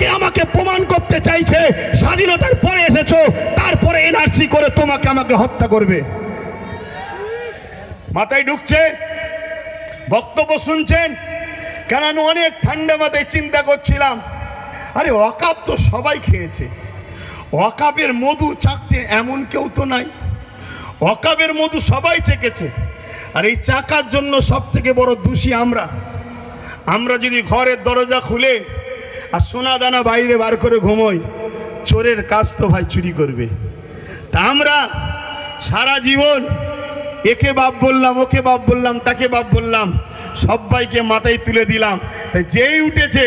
আমাকে আমাকে প্রমাণ করতে চাইছে? স্বাধীনতার পরে এসেছ, তারপরে এনআরসি করে তোমাকে আমাকে হত্যা করবে। মাথায় ঢুকছে, বক্তব্য শুনছেন? কেন আমি অনেক ঠান্ডা মাথায় চিন্তা করছিলাম। আরে অকাপ তো সবাই খেয়েছে। অকাপের মধু চাকতে এমন কেউ তো নাই। অকাপের মধু সবাই চেকেছে। আর এই চাকার জন্য সব থেকে বড় দোষী আমরা। আমরা যদি ঘরের দরজা খুলে আর সোনা দানা বাইরে বার করে ঘুমোই। চোরের কাজ তো ভাই চুরি করবে। তা আমরা সারা জীবন একে বাপ বললাম, ওকে বাপ বললাম, তাকে বাপ বললাম সবাইকে মাথায় তুলে দিলাম। যেই উঠেছে,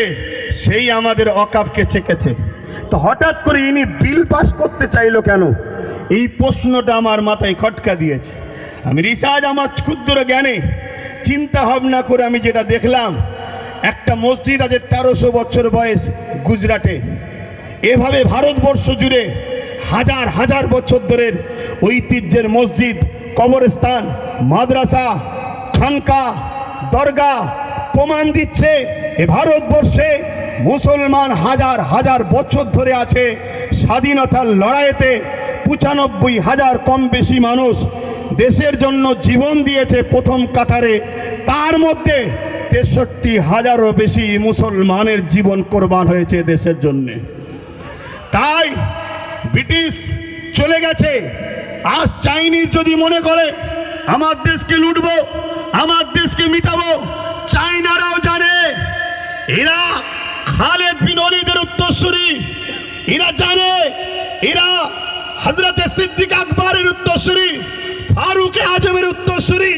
সেই আমাদের অকাপকে চেকেছে। তো হঠাৎ করে ইনি বিল পাস করতে চাইলো কেন? এই প্রশ্নটা আমার মাথায় খটকা দিয়েছে। আমি রিসার্চ আমার ক্ষুদ্র জ্ঞানে চিন্তা ভাবনা করে আমি যেটা দেখলাম একটা মসজিদ আছে তেরোশো বছর বয়স গুজরাটে। এভাবে ভারতবর্ষ জুড়ে হাজার হাজার বছর ধরে ঐতিহ্যের মসজিদ, কবরস্থান, মাদ্রাসা, খানকা দরগা প্রমাণ দিচ্ছে এ ভারতবর্ষে মুসলমান হাজার হাজার বছর ধরে আছে স্বাধীনতার লড়াইতে। পঁচানব্বই হাজার কম বেশি মানুষ দেশের জন্য জীবন দিয়েছে প্রথম কাতারে। তার মধ্যে তেষট্টি হাজারও বেশি মুসলমানের জীবন কোরবান হয়েছে দেশের জন্যে। তাই ব্রিটিশ চলে গেছে। আজ চাইনিজ যদি মনে করে, আমার দেশকে লুটবো, আমার দেশকে মিটাবো চাইনারাও জানে। এরা খালেদ বিন অলিদের উত্তরসূরি। এরা জানে, এরা হজরতে সিদ্দিক আকবরের উত্তরসূরি, ফারুকে আজমের উত্তরসূরি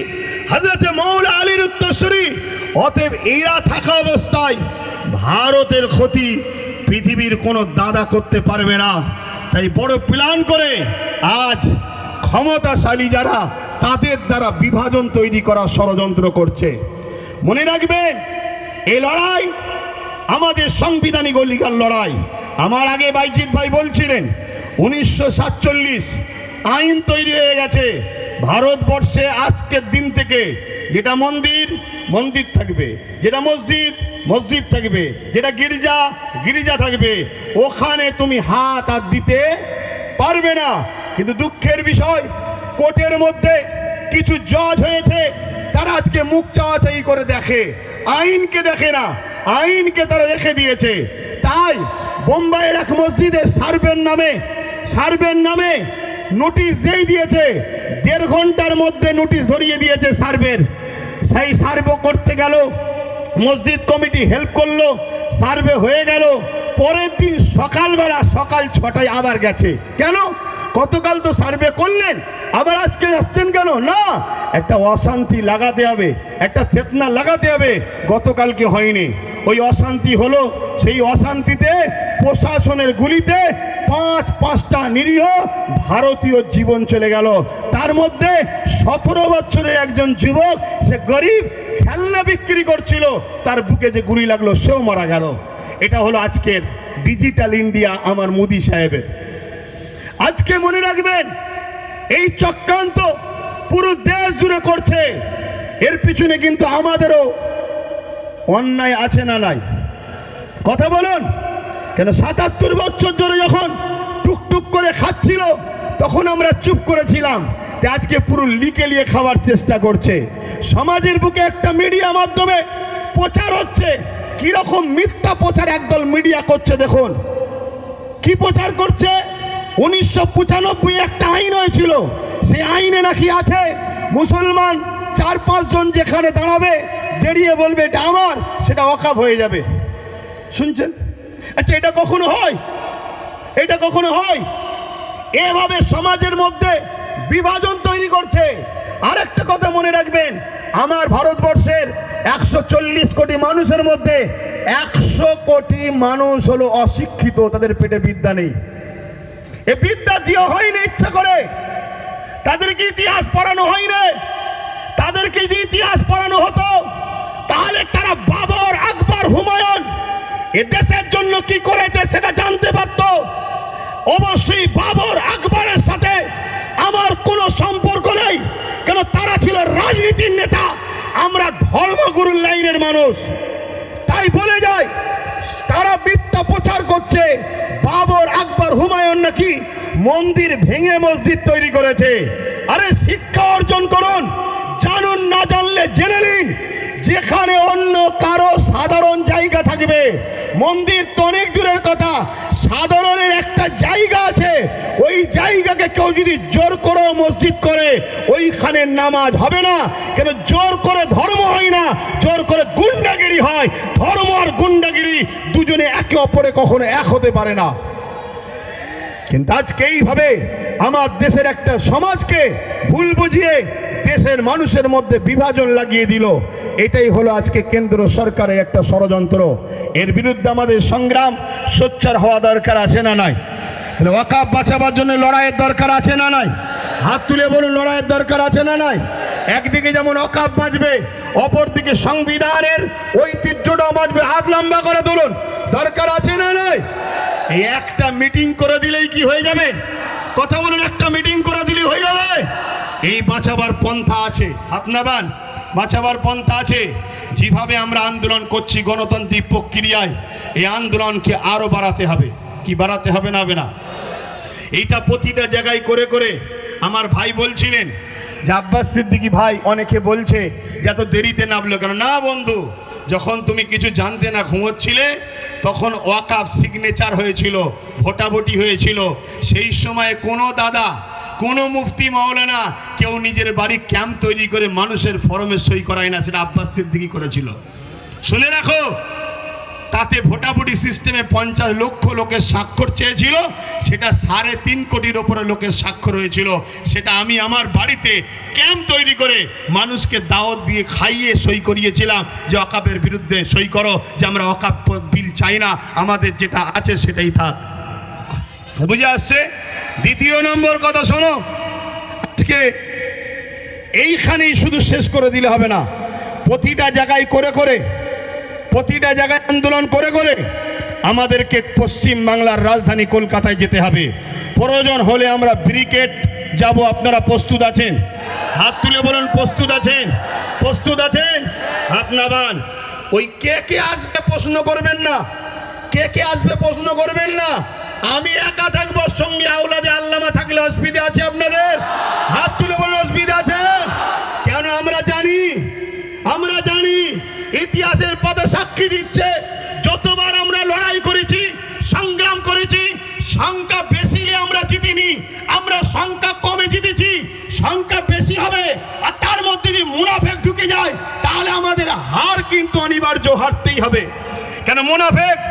হজরতে মৌলা আলীর উত্তরসূরি অতএব এরা থাকা অবস্থায় ভারতের ক্ষতি পৃথিবীর কোনো দাদা করতে পারবে না। তাই বড় প্ল্যান করে আজ ক্ষমতাশালী যারা, তাদের দ্বারা বিভাজন তৈরি করা ষড়যন্ত্র করছে। মনে রাখবেন এ লড়াই আমাদের সাংবিধানিক অধিকার লড়াই। আমার আগে বাইজিৎ ভাই বলছিলেন, উনিশশো সাতচল্লিশ আইন তৈরি হয়ে গেছে। ভারতবর্ষে আজকের দিন থেকে যেটা মন্দির মন্দির থাকবে। যেটা মসজিদ মসজিদ থাকবে। যেটা গির্জা গির্জা থাকবে। ওখানে তুমি হাত আর দিতে পারবে না। কিন্তু দুঃখের বিষয় কোর্টের মধ্যে কিছু জজ হয়েছে, তারা আজকে মুখ চাওয়াচাই করে দেখে। আইনকে দেখে না, আইনকে তারা রেখে দিয়েছে। তাই বোম্বাইয়ের এক মসজিদে সার্ভের নামে সার্ভের নামে নোটিশ যেই দিয়েছে, দেড় ঘণ্টার মধ্যে নোটিশ ধরিয়ে দিয়েছে সার্ভের। সেই সার্ভে করতে গেল, মসজিদ কমিটি হেল্প করল, সার্ভে হয়ে গেল, পরের দিন সকালবেলা সকাল ছটায় আবার গেছে। কেন? গতকাল তো সার্ভে করলেন, আবার আজকে আসছেন কেন? না, একটা অশান্তি লাগাতে হবে, একটা ফেতনা লাগাতে হবে গতকালকে হয়নি? ওই অশান্তি হলো, সেই অশান্তিতে প্রশাসনের গুলিতে পাঁচ, পাঁচটা নিরীহ ভারতীয় জীবন চলে গেল। তার মধ্যে সতেরো বছরের একজন যুবক, সে গরিব, খেলনা বিক্রি করছিল, তার বুকে যে গুলি লাগল, সেও মারা গেল। এটা হলো আজকের ডিজিটাল ইন্ডিয়া আমার মোদি সাহেবের। আজকে মনে রাখবেন, এই চক্রান্ত পুরো দেশ জুড়ে করছে। এর পিছনে কিন্তু আমাদেরও অন্যায় আছে না নাই। কথা বলুন, কেন সাতাত্তর বছর ধরে যখন টুকটুক করে খাচ্ছিল, তখন আমরা চুপ করেছিলাম। আজকে পুরো লিকে লিয়ে খাওয়ার চেষ্টা করছে। সমাজের বুকে একটা মিডিয়া মাধ্যমে প্রচার হচ্ছে। কীরকম মিথ্যা প্রচার একদল মিডিয়া করছে দেখুন। কি প্রচার করছে? উনিশশো পঁচানব্বই একটা আইন হয়েছিল। সেই আইনে নাকি আছে, মুসলমান চার পাঁচজন যেখানে দাঁড়াবে দাঁড়িয়ে বলবে, এটা আমার, সেটা অকাপ হয়ে যাবে। শুনছেন? আচ্ছা এটা কখনো হয়? এটা কখনো হয়? এভাবে সমাজের মধ্যে বিভাজন তৈরি করছে। আরেকটা কথা মনে রাখবেন, আমার ভারতবর্ষের একশো চল্লিশ কোটি মানুষের মধ্যে একশো কোটি মানুষ হলো অশিক্ষিত, তাদের পেটে বিদ্যা নেই। এ বিদ্যা দেওয়া হয়নি ইচ্ছা করে। তাদেরকে ইতিহাস পড়ানো হয়নি? তাদেরকে যদি ইতিহাস পড়ানো হতো, তাহলে তারা বাবর, আকবর, হুমায়ুন এ দেশের জন্য কি করেছে সেটা জানতে পারত। অবশ্যই বাবর, আকবরের সাথে আমার কোনো সম্পর্ক নেই। কেন তারা ছিল রাজনীতির নেতা, আমরা ধর্মগুরুর লাইনের মানুষ। তাই বলে যায়, তারা হুমায়ুন নাকি মন্দির ভেঙে মসজিদ তৈরি করেছে? আরে শিক্ষা অর্জন করুন, জানুন, না জানলে জেনে নিন, যেখানে অন্য কারও সাধারণ জায়গা থাকবে। মন্দির তো অনেক দূরের কথা, সাধারণের একটা জায়গা আছে, ওই জায়গাকে কেউ যদি জোর করে মসজিদ করে, ওইখানে নামাজ হবে না। কেন জোর করে ধর্ম হয় না, জোর করে গুন্ডাগিরি হয়। ধর্ম আর গুন্ডাগিরি দুজনে একে অপরে কখনো এক হতে পারে না। কিন্তু আজকে এইভাবে আমার দেশের একটা সমাজকে ভুল বুঝিয়ে দেশের মানুষের মধ্যে বিভাজন লাগিয়ে দিল। এটাই হলো আজকে কেন্দ্র সরকারের একটা ষড়যন্ত্র। এর বিরুদ্ধে আমাদের সংগ্রাম, সোচ্চার হওয়া দরকার আছে না নাই? তাহলে ওয়াকাব বাঁচাবার জন্য লড়াইয়ের দরকার আছে না নাই? হাত তুলে বলুন, লড়াইয়ের দরকার আছে না নাই? একদিকে যেমন অকাপ বাঁচবে, অপরদিকে সংবিধানের ঐতিহ্যটাও বাঁচবে। হাত লম্বা করে তুলুন। দরকার আছে না নাই? এই একটা মিটিং করে দিলেই কি হয়ে যাবে? কথা বলুন, একটা মিটিং করে দিলেই হয়ে যাবে? এই বাঁচাবার পন্থা আছে। হাত নাবান। বাঁচাবার পন্থা আছে। যেভাবে আমরা আন্দোলন করছি গণতান্ত্রিক প্রক্রিয়ায়, এই আন্দোলনকে আরও বাড়াতে হবে। কি বাড়াতে হবে না হবে না? এইটা প্রতিটা জায়গায় করে করে আমার ভাই বলছিলেন, যে আব্বাস সিদ্দিকি ভাই অনেকে বলছে, যে এত দেরিতে নামলো কেন? না বন্ধু, যখন তুমি কিছু জানতে না ঘুমোচ্ছিলে তখন ওয়াকাফ সিগনেচার হয়েছিল, ভোটাভুটি হয়েছিল। সেই সময়ে কোনো দাদা, কোনো মুফতি মাওলানা কেউ নিজের বাড়ি ক্যাম্প তৈরি করে মানুষের ফরমে সই করায় না, সেটা আব্বাস সিদ্দিকি করেছিল। শুনে রাখো তাতে ভোটাভুটি সিস্টেমে পঞ্চাশ লক্ষ লোকের স্বাক্ষর চেয়েছিল, সেটা সাড়ে তিন কোটির ওপরে লোকের স্বাক্ষর হয়েছিল। সেটা আমি আমার বাড়িতে ক্যাম্প তৈরি করে মানুষকে দাওয়াত দিয়ে খাইয়ে সই করিয়েছিলাম যে অকাপের বিরুদ্ধে সই করো, যে আমরা অকাপ বিল চাই না, আমাদের যেটা আছে সেটাই থাক। বুঝে আসছে? দ্বিতীয় নম্বর কথা শোনো। আজকে এইখানেই শুধু শেষ করে দিলে হবে না, প্রতিটা জায়গায় করে করে প্রতিটা জায়গায় আন্দোলন করে করে আমাদেরকে পশ্চিম বাংলার রাজধানী কলকাতায় যেতে হবে। প্রয়োজন হলে আমরা ব্রিকেট যাব। আপনারা প্রস্তুত আছেন? হাত তুলে বলুন, প্রস্তুত আছেন? প্রস্তুত আছেন? হাত ওই কে কে আসবে প্রশ্ন করবেন না। কে কে আসবে প্রশ্ন করবেন না। আমি একা থাকব, সঙ্গে আউলাদে আল্লামা থাকলে অসুবিধা আছে আপনাদের হাত তুলে বলুন অসুবিধা আছে কেন আমরা জানি আমরা জানি ইতিহাসের পদে সাক্ষী দিচ্ছে। যতবার আমরা লড়াই করেছি, সংগ্রাম করেছি, সংখ্যা বেশি আমরা জিতিনি। আমরা সংখ্যা কমে জিতেছি, সংখ্যা বেশি হবে, আর তার মধ্যে যদি মুনাফেক ঢুকে যায়, তাহলে আমাদের হার কিন্তু অনিবার্য হারতেই হবে। কেন মুনাফেক?